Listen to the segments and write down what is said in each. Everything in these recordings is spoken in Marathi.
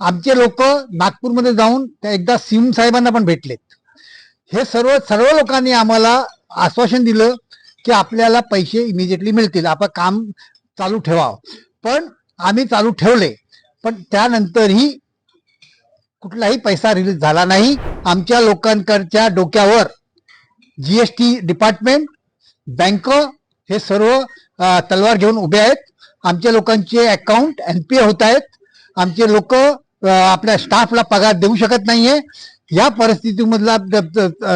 आमचे लोक नागपूरमध्ये जाऊन त्या एकदा सिम साहेबांना पण भेटलेत. हे सर्व सर्व लोकांनी आम्हाला आश्वासन दिलं की आपल्याला पैसे इमिजिएटली मिळतील. आपण काम चालू ठेवावं. पण आम्ही चालू ठेवले. पण त्यानंतरही कुठलाही पैसा रिलीज झाला नाही. आमच्या लोकांकडच्या डोक्यावर जीएसटी डिपार्टमेंट बँक हे सर्व तलवार घेऊन उभे आहेत. आमच्या लोकांचे अकाउंट एनपीए होत आहेत. आमचे लोक आपल्या स्टाफला पगार देऊ शकत नाहीये. या परिस्थितीमधला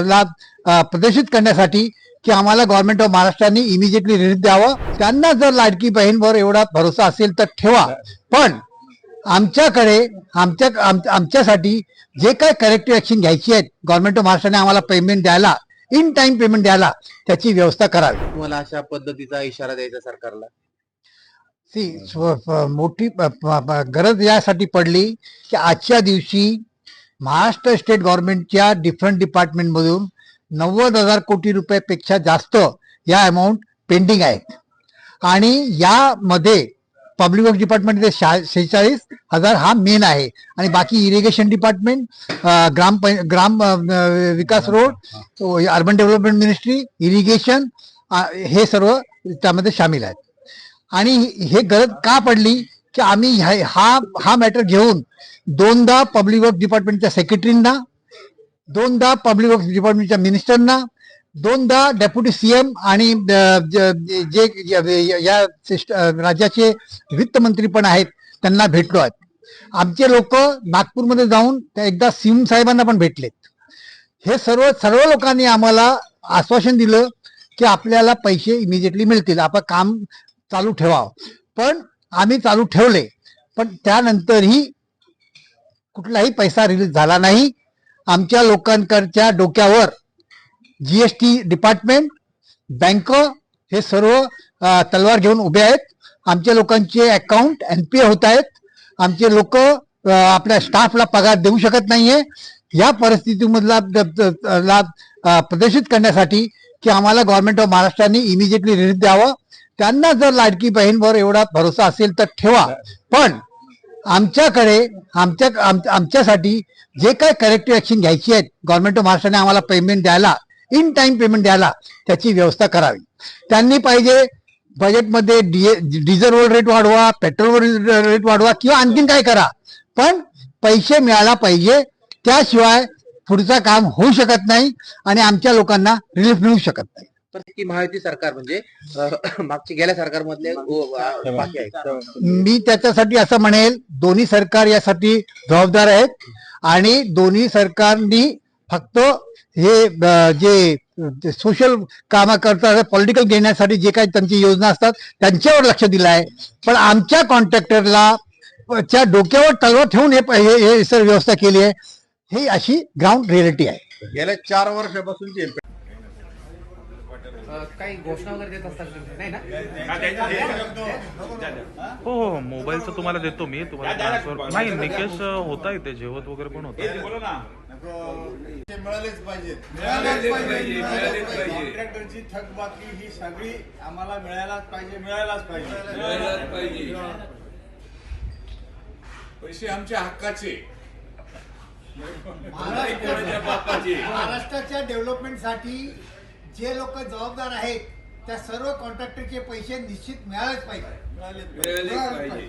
लाभ प्रदर्शित करण्यासाठी की आम्हाला गव्हर्नमेंट ऑफ महाराष्ट्राने इमिजिएटली रिलीफ द्यावं. त्यांना जर लाडकी बहीणवर एवढा भरोसा असेल तर ठेवा. पण आमच्याकडे आमच्या आमच्यासाठी जे काय करेक्टिव्ह ऍक्शन घ्यायची आहेत गव्हर्नमेंट ऑफ महाराष्ट्राने आम्हाला पेमेंट द्यायला इन टाइम पेमेंट द्यायला त्याची व्यवस्था करावी. तुम्हाला अशा पद्धतीचा इशारा द्यायचा सरकारला? फ- मोठी गरज यासाठी पडली की आजच्या दिवशी महाराष्ट्र स्टेट गव्हर्नमेंटच्या डिफरंट डिपार्टमेंटमधून नव्वद हजार कोटी रुपयापेक्षा जास्त या अमाऊंट पेंडिंग आहेत. आणि यामध्ये पब्लिक वर्क डिपार्टमेंटचे शेहेचाळीस हजार हा मेन आहे. आणि बाकी इरिगेशन डिपार्टमेंट ग्राम ग्राम विकास road urban development ministry irrigation हे सर्व त्यामध्ये सामील आहेत. आणि हे गरज का पडली की आम्ही ह्या- हा हा मॅटर घेऊन दोनदा पब्लिक वर्क डिपार्टमेंटच्या सेक्रेटरींना दोनदा पब्लिक वर्क डिपार्टमेंटच्या मिनिस्टरना दोनदा डेप्युटी सीएम आणि ज- जे या सिस्ट- राज्याचे वित्त मंत्री पण आहेत त्यांना भेटलो आहेत. आमचे लोक नागपूरमध्ये जाऊन त्या एकदा सीएम साहेबांना पण भेटलेत. हे सर्व सर्व लोकांनी आम्हाला आश्वासन दिलं की आपल्याला पैसे इमिजिएटली मिळतील. आपण काम चालू ठेवावं. पण आम्ही चालू ठेवले. पण त्यानंतरही कुठलाही पैसा रिलीज झाला नाही. आमच्या लोकांकडच्या डोक्यावर जीएसटी डिपार्टमेंट बँक हे सर्व तलवार घेऊन उभे आहेत. आमच्या लोकांचे अकाउंट ए होत आहेत. आमचे लोक आपल्या स्टाफला पगार देऊ शकत नाहीये. या परिस्थितीमधला लाभ प्रदर्शित करण्यासाठी की आम्हाला गव्हर्नमेंट ऑफ महाराष्ट्राने इमिजिएटली रिलीज द्यावं. त्यांना जर लाडकी बहीणवर एवढा भरोसा असेल तर ठेवा. पण आमच्याकडे आमच्या आमच्यासाठी जे काय करेक्टिव्ह ऍक्शन घ्यायची आहेत गव्हर्नमेंट ऑफ महाराष्ट्राने आम्हाला पेमेंट द्यायला इन टाइम पेमेंट द्यायला त्याची व्यवस्था करावी. त्यांनी पाहिजे बजेटमध्ये डिझेलवर रेट वाढवा पेट्रोलवर रेट वाढवा किंवा आणखीन काय करा. पण पैसे मिळायला पाहिजे. त्याशिवाय पुढचं काम होऊ शकत नाही आणि आमच्या लोकांना रिलीफ मिळू शकत नाही. तर की महायुती सरकार म्हणजे मागच्या गेल्या सरकारमधले आहेत. मी त्याच्यासाठी असं म्हणेल दोन्ही सरकार यासाठी जबाबदार आहेत आणि दोन्ही सरकारनी फक्त हे जे सोशल कामं करतात पॉलिटिकल घेण्यासाठी जे काही त्यांची योजना असतात त्यांच्यावर लक्ष दिलं आहे. पण आमच्या कॉन्ट्रॅक्टरला च्या डोक्यावर तलवार ठेवून हे हे हे सर्व व्यवस्था केली आहे. ही अशी ग्राउंड रियालिटी आहे. गेल्या चार वर्षापासून जे काही घोषणा वगैरे देत असतात नाही ना? हो हो मोबाईलचं तुम्हाला देतो मी. तुम्हाला ट्रान्सफर नाही निकेश होता इथे जेवत वगैरे पण होता मिळालेच पाहिजे कॉन्ट्रॅक्टरची थकबाकी ही सगळी आम्हाला मिळायलाच पाहिजे. मिळायलाच पाहिजे. पैसे आमच्या हक्काचे. महाराष्ट्राच्या डेव्हलपमेंटसाठी जे लोक जबाबदार आहेत त्या सर्व कॉन्ट्रॅक्टरचे पैसे निश्चित मिळालेच पाहिजे. पाहिजे.